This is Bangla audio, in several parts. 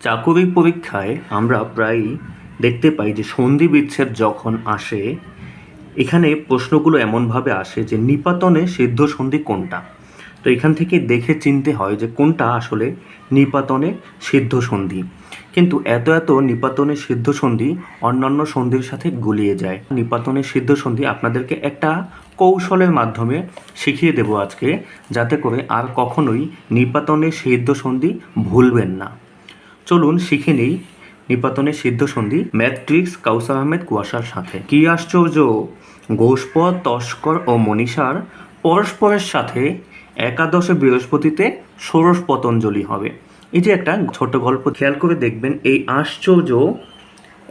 চাকরি পরীক্ষায় আমরা প্রায়ই দেখতে পাই যে সন্ধি বিচ্ছেদ যখন আসে, এখানে প্রশ্নগুলো এমনভাবে আসে যে নিপাতনে সিদ্ধ সন্ধি কোনটা? তো এখান থেকে দেখে চিনতে হয় যে কোনটা আসলে নিপাতনে সিদ্ধ সন্ধি। কিন্তু এত এত নিপাতনে সিদ্ধ সন্ধি অন্যান্য সন্ধির সাথে গুলিয়ে যায়। নিপাতনে সিদ্ধ সন্ধি আপনাদেরকে একটা কৌশলের মাধ্যমে শিখিয়ে দেব আজকে, যাতে করে আর কখনোই নিপাতনে সিদ্ধ সন্ধি ভুলবেন না। চলুন শিখে নেই নিপাতনের সিদ্ধ সন্ধি। ম্যাট্রিক্স, কাউসার আহমেদ কুয়াশার সাথে। কি আশ্চর্য! ঘোষপদ, তস্কর ও মনীষার পরস্পরের সাথে একাদশে বৃহস্পতিতে ষোড়শ পতঞ্জলি হবে। যে একটা ছোট গল্প, খেয়াল করে দেখবেন এই আশ্চর্য,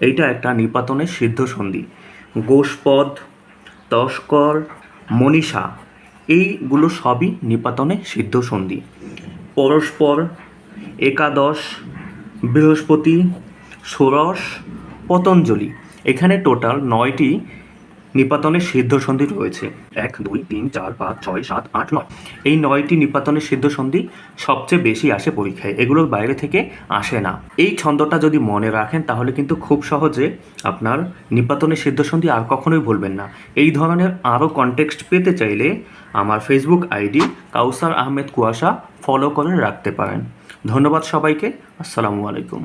এইটা একটা নিপাতনের সিদ্ধ সন্ধি। গোষ্পদ তস্কর, মনীষা, এইগুলো সবই নিপাতনে সিদ্ধ সন্ধি। পরস্পর, একাদশ বৃহস্পতি ষোড়শ পতঞ্জলি। এখানে টোটাল নয়টি নিপাতনের সিদ্ধ সন্ধি রয়েছে। এক, দুই, তিন, চার, পাঁচ, ছয়, সাত, আট, নয়। এই নয়টি নিপাতনের সিদ্ধ সন্ধি সবচেয়ে বেশি আসে পরীক্ষায়। এগুলোর বাইরে থেকে আসে না। এই ছন্দটা যদি মনে রাখেন, তাহলে কিন্তু খুব সহজে আপনার নিপাতনের সিদ্ধ সন্ধি আর কখনোই ভুলবেন না। এই ধরনের আরও কনটেক্সট পেতে চাইলে আমার ফেসবুক আইডি কাউসার আহমেদ কুয়াশা ফলো করে রাখতে পারেন। ধন্যবাদ সবাইকে। আসসালামু আলাইকুম।